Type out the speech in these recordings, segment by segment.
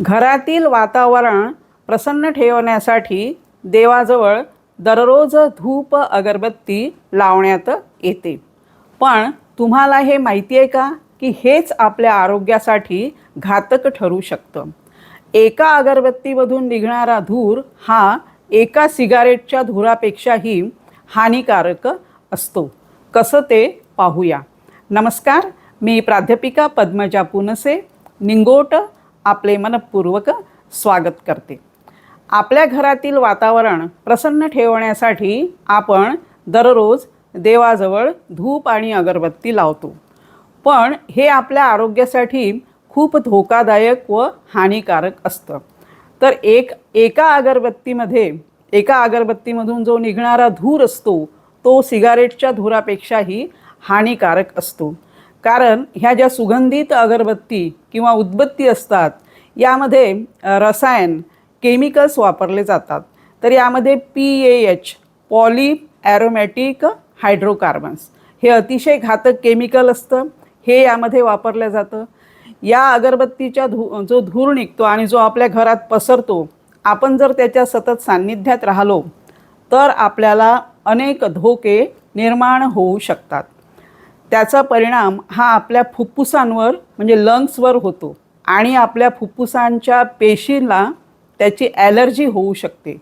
घरातील वातावरण प्रसन्न ठेवण्यासाठी देवाजवळ दररोज धूप अगरबत्ती लावण्यात येते. पण तुम्हाला हे माहिती आहे का? की हेच आपल्या आरोग्यासाठी घातक ठरू शकतं. एका अगरबत्तीमधून निघणारा धूर हा एका सिगारेटच्या धुरापेक्षाही हानिकारक असतो. कसं ते पाहूया. नमस्कार मी प्राध्यापिका पद्मजा पुनसे निंगोट आपले मनपूर्वक स्वागत करते. आपल्या घरातील वातावरण प्रसन्न ठेवण्यासाठी आपण दररोज देवाजवळ धूप आणि अगरबत्ती लावतो. पण हे आपल्या आरोग्यासाठी खूप धोकादायक व हानिकारक असतं. तर एक एका अगरबत्तीमध्ये एका अगरबत्तीमधून जो निघणारा धूर असतो तो सिगारेटच्या धुरापेक्षाही हानिकारक असतो. कारण ह्या ज्या सुगंधित अगरबत्ती किंवा उदबत्ती असतात यामध्ये रसायन केमिकल्स वापरले जातात. तर यामध्ये P A H poly aromatic hydrocarbons. हे अतिशय घातक केमिकल असतं. हे यामध्ये वापरलं जातं. या अगरबत्तीच्या धू जो धूर निघतो आणि जो आपल्या घरात पसरतो आपण जर त्याच्या सतत सान्निध्यात राहिलो तर आपल्याला अनेक धोके निर्माण होऊ शकतात. त्याचा परिणाम हा आपल्या फुफ्फुसांवर म्हणजे लंग्सवर होतो. आणि आपल्या फुफ्फुसांच्या पेशींना त्याची ॲलर्जी होऊ शकते.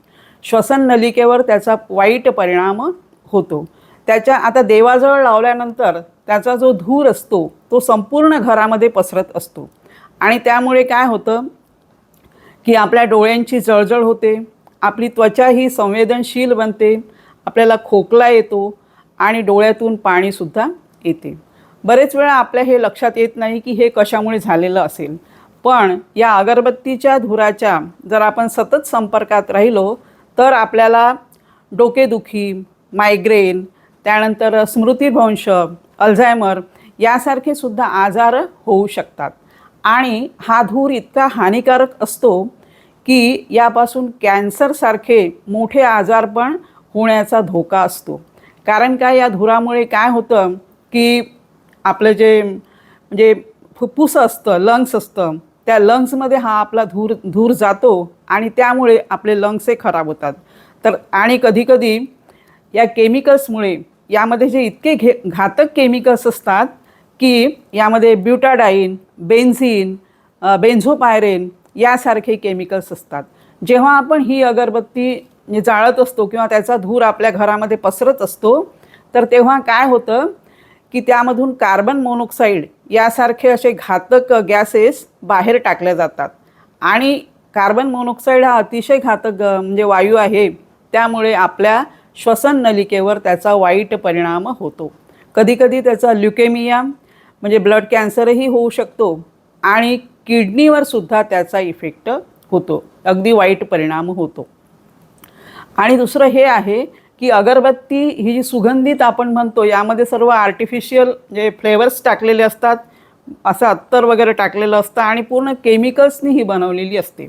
श्वसन नलिकेवर त्याचा वाईट परिणाम होतो. त्याच्या आता देवाजवळ लावल्यानंतर त्याचा जो धूर असतो तो संपूर्ण घरामध्ये पसरत असतो. आणि त्यामुळे काय होतं की आपल्या डोळ्यांची जळजळ होते आपली त्वचा ही संवेदनशील बनते आपल्याला खोकला येतो आणि डोळ्यातून पाणीसुद्धा येते. बरेच वेळा आपल्या हे लक्षात येत नाही की हे कशामुळे झालेलं असेल. पण या अगरबत्तीच्या धुराच्या जर आपण सतत संपर्कात राहिलो तर आपल्याला डोकेदुखी मायग्रेन त्यानंतर स्मृतीभ्रंश अल्झायमर यासारखे सुद्धा आजार होऊ शकतात. आणि हा धूर इतका हानिकारक असतो की यापासून कॅन्सरसारखे मोठे आजार पण होण्याचा धोका असतो. कारण काय या धुरामुळे काय होतं की आपलं जे म्हणजे फुफ्फुस असतं लंग्स असतं त्या लंग्समध्ये हा आपला धूर धूर जातो आणि त्यामुळे आपले लंग्सही खराब होतात. तर आणि कधीकधी या केमिकल्समुळे यामध्ये जे इतके घे घातक केमिकल्स असतात की यामध्ये ब्युटाडाईन बेन्झिन बेन्झोपायरेन यासारखे केमिकल्स असतात. जेव्हा आपण ही अगरबत्ती जाळत असतो किंवा त्याचा धूर आपल्या घरामध्ये पसरत असतो तर तेव्हा काय होतं की त्यामधून कार्बन मोनॉक्साईड यासारखे असे घातक गॅसेस बाहेर टाकल्या जातात. आणि कार्बन मोनॉक्साईड हा अतिशय घातक म्हणजे वायू आहे. त्यामुळे आपल्या श्वसन नलिकेवर त्याचा वाईट परिणाम होतो. कधीकधी त्याचा ल्युकेमिया म्हणजे ब्लड कॅन्सरही होऊ शकतो. आणि किडनीवर सुद्धा त्याचा इफेक्ट होतो. अगदी वाईट परिणाम होतो. आणि दुसरं हे आहे की अगरबत्ती ही जी सुगंधित आपण म्हणतो यामध्ये सर्व आर्टिफिशियल जे फ्लेवर्स टाकलेले असतात असं अत्तर वगैरे टाकलेलं असतं आणि पूर्ण केमिकल्सनी ही बनवलेली असते.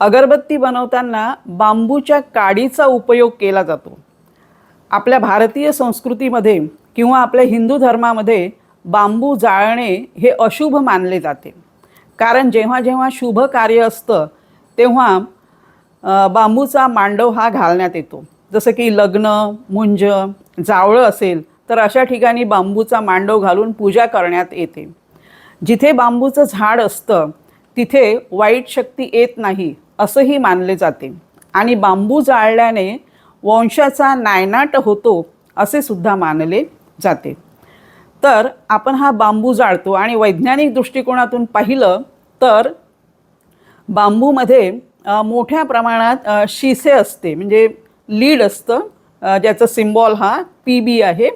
अगरबत्ती बनवताना बांबूच्या काडीचा उपयोग केला जातो. आपल्या भारतीय संस्कृतीमध्ये किंवा आपल्या हिंदू धर्मामध्ये बांबू जाळणे हे अशुभ मानले जाते. कारण जेव्हा जेव्हा शुभ कार्य असतं तेव्हा बांबूचा मांडव हा घालण्यात येतो. जसं की लग्न मुंज जावळं असेल तर अशा ठिकाणी बांबूचा मांडव घालून पूजा करण्यात येते. जिथे बांबूचं झाड असतं तिथे वाईट शक्ती येत नाही असंही मानले जाते. आणि बांबू जाळल्याने वंशाचा नायनाट होतो असे सुद्धा मानले जाते. तर आपण हा बांबू जाळतो आणि वैज्ञानिक दृष्टिकोनातून पाहिलं तर बांबूमध्ये मोठ्या प्रमाणात शिसे असते. म्हणजे लीड असतं. ज्याचं सिम्बॉल हा पी बी आहे.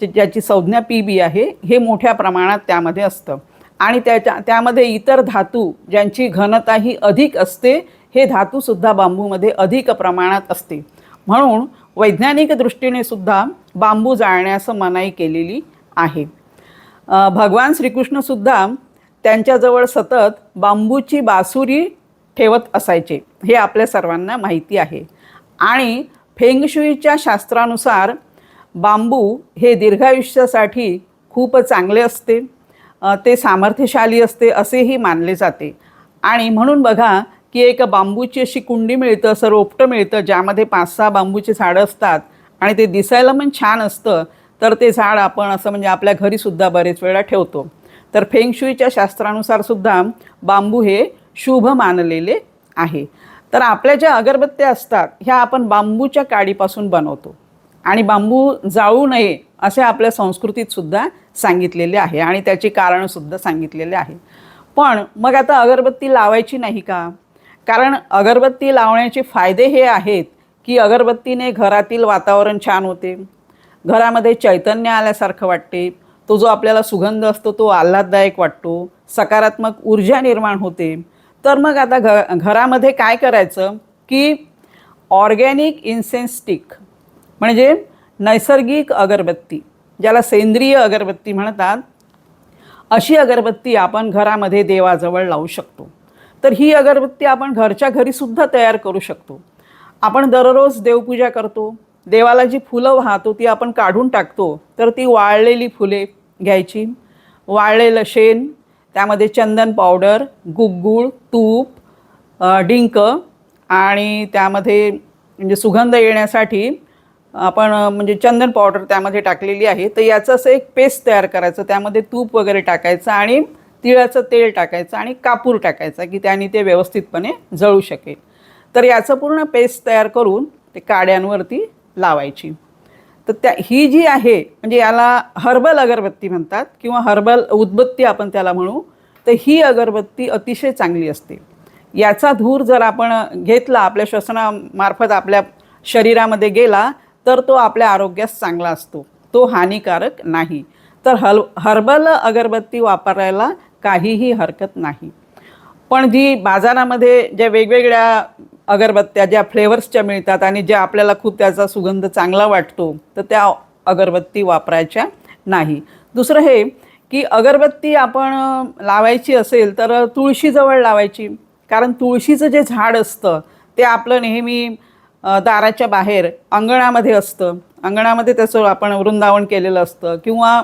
ज्याची संज्ञा पी बी आहे हे मोठ्या प्रमाणात त्यामध्ये असतं. आणि त्याच्या त्यामध्ये इतर धातू ज्यांची घनता ही अधिक असते हे धातूसुद्धा बांबूमध्ये अधिक प्रमाणात असते. म्हणून वैज्ञानिक दृष्टीने सुद्धा बांबू जाळण्यास मनाई केलेली आहे. भगवान श्रीकृष्णसुद्धा त्यांच्याजवळ सतत बांबूची बासुरी ठेवत असायचे. हे आपल्या सर्वांना माहिती आहे. आणि फेंगशुईच्या शास्त्रानुसार बांबू हे दीर्घायुष्यासाठी खूप चांगले असते. ते सामर्थ्यशाली असते असेही मानले जाते. आणि म्हणून बघा की एक बांबूची अशी कुंडी मिळतं असं रोपटं मिळतं ज्यामध्ये पाच सहा बांबूची झाडं असतात आणि ते दिसायला पण छान असतं. तर ते झाड आपण असं म्हणजे आपल्या घरीसुद्धा बरेच वेळा ठेवतो. तर फेंगशुईच्या शास्त्रानुसारसुद्धा बांबू हे शुभ मानलेले आहे. तर आपल्या ज्या अगरबत्त्या असतात ह्या आपण बांबूच्या काडीपासून बनवतो. आणि बांबू जाळू नये असे आपल्या संस्कृतीत सुद्धा सांगितलेले आहे आणि त्याची कारणंसुद्धा सांगितलेले आहे. पण मग आता अगरबत्ती लावायची नाही का? कारण अगरबत्ती लावण्याचे फायदे हे आहेत की अगरबत्तीने घरातील वातावरण छान होते. घरामध्ये चैतन्य आल्यासारखं वाटते. तो जो आपल्याला सुगंध असतो तो आल्हाददायक वाटतो. सकारात्मक ऊर्जा निर्माण होते. तर मग आता घ घरामध्ये काय करायचं की ऑर्गॅनिक इन्सेन्स स्टिक म्हणजे नैसर्गिक अगरबत्ती ज्याला सेंद्रिय अगरबत्ती म्हणतात अशी अगरबत्ती आपण घरामध्ये देवाजवळ लावू शकतो. तर ही अगरबत्ती आपण घरच्या घरीसुद्धा तयार करू शकतो. आपण दररोज देवपूजा करतो देवाला जी फुलं वाहतो ती आपण काढून टाकतो तर ती वाळलेली फुले घ्यायची वाळलेलं शेण त्यामध्ये चंदन पावडर गुग्गूळ तूप डिंक आणि त्यामध्ये म्हणजे सुगंध येण्यासाठी आपण म्हणजे चंदन पावडर त्यामध्ये टाकलेली आहे. तर याचं असं एक पेस्ट तयार करायचं. त्यामध्ये तूप वगैरे टाकायचं आणि तिळाचं तेल टाकायचं आणि कापूर टाकायचा की त्याने ते व्यवस्थितपणे जळू शकेल. तर याचं पूर्ण पेस्ट तयार करून ते काड्यांवरती लावायची. तर त्या ही जी आहे म्हणजे याला हर्बल अगरबत्ती म्हणतात किंवा हर्बल उदबत्ती आपण त्याला म्हणू तर ही अगरबत्ती अतिशय चांगली असते. याचा धूर जर आपण घेतला आपल्या श्वसनामार्फत आपल्या शरीरामध्ये गेला तर तो आपल्या आरोग्यास चांगला असतो. तो हानिकारक नाही. तर हल हर्बल अगरबत्ती वापरायला काहीही हरकत नाही. पण जी बाजारामध्ये ज्या वेगवेगळ्या अगरबत्त्या ज्या फ्लेवर्सच्या मिळतात आणि ज्या आपल्याला खूप त्याचा सुगंध चांगला वाटतो तर त्या अगरबत्ती वापरायच्या नाही. दुसरं हे की अगरबत्ती आपण लावायची असेल तर तुळशीजवळ लावायची. कारण तुळशीचं जे झाड असतं ते आपलं नेहमी दाराच्या बाहेर अंगणामध्ये असतं. अंगणामध्ये त्याचं आपण वृंदावन केलेलं असतं किंवा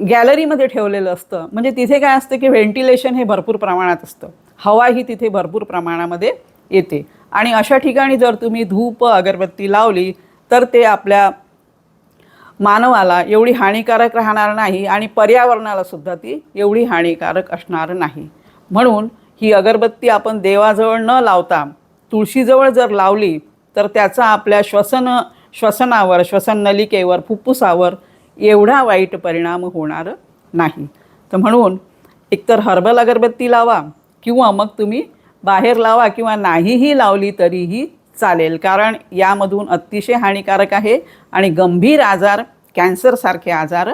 गॅलरीमध्ये ठेवलेलं असतं. म्हणजे तिथे काय असतं की व्हेंटिलेशन हे भरपूर प्रमाणात असतं. हवा ही तिथे भरपूर प्रमाणामध्ये येते. आणि अशा ठिकाणी जर तुम्ही धूप अगरबत्ती लावली तर ते आपल्या मानवाला एवढी हानिकारक राहणार नाही आणि पर्यावरणाला सुद्धा ती एवढी हानिकारक असणार नाही. म्हणून ही अगरबत्ती आपण देवाजवळ न लावता तुळशीजवळ जर लावली तर त्याचा आपल्या श्वसन श्वसनावर श्वसन नलिकेवर फुफ्फुसावर एवढा वाईट परिणाम होणार नाही. तर म्हणून एकतर हर्बल अगरबत्ती लावा किंवा मग तुम्ही बाहेर लावा किंवा नाहीही लावली तरीही चालेल. कारण यामधून अतिशय हानिकारक आहे आणि गंभीर आजार कॅन्सरसारखे आजार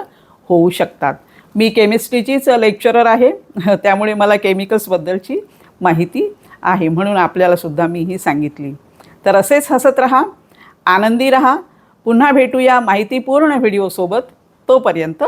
होऊ शकतात. मी केमिस्ट्रीचीच लेक्चरर आहे. त्यामुळे मला केमिकल्सबद्दलची माहिती आहे म्हणून आपल्यालासुद्धा मी ही सांगितली. तर असेच हसत राहा आनंदी रहा. पुन्हा भेटूया माहितीपूर्ण व्हिडिओसोबत. तोपर्यंत